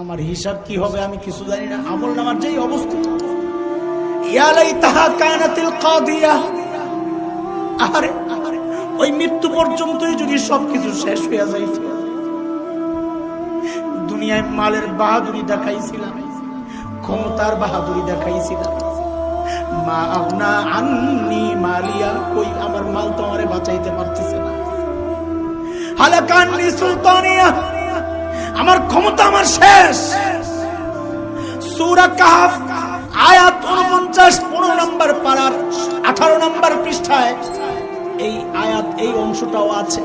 আমার হিসাব কি হবে আমি কিছু জানি না। আমল নামার যেই অবস্থা। ওই মৃত্যু পর্যন্তই যদি সবকিছু শেষ হয়ে যাইত। দুনিয়ায় মালের বাহাদুরি দেখাইছিলাম, ক্ষমতার বাহাদুরি দেখাইছিলাম। মা আপনা আন্নি মালিয়া, কই আমার মাল তো আমারে বাঁচাইতে পারতেছে না। হালাকান্নি সুলতানিয়া, আমার ক্ষমতা আমার শেষ। সূরা কাহাফ, আয়াত 49 পনেরো নম্বর পারার আঠারো নম্বর পৃষ্ঠায় এই আয়াত, এই অংশটাও আছে।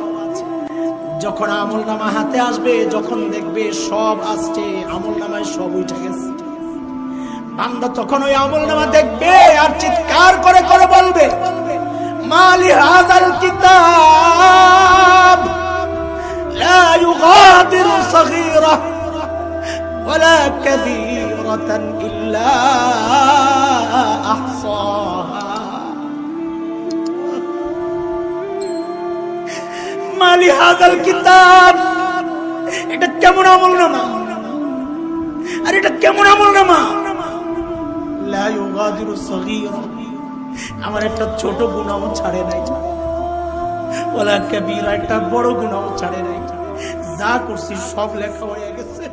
যখন আমল নামা হাতে আসবে, যখন দেখবে সব আসছে আমল নামায় সব উঠে গেছে। বান্দা তখন ওই আমল নামা দেখবে আর চিৎকার করে করে বলবে, মালি হাদাল কিতাব? لا يغادر صغيرة ولا كبيرة إلا أحصاها ما لهذا الكتاب এটা কেমন আমল নামা আর এটা কেমন আমল নামা লা ইউগাদিরু সগীরা আমার একটা ছোট গুনাহ ছাড়ে নাই ওলা কবিরা একটা বড় গুনাহ ছাড়ে নাই যা করছি সব লেখা হয়ে গেছে।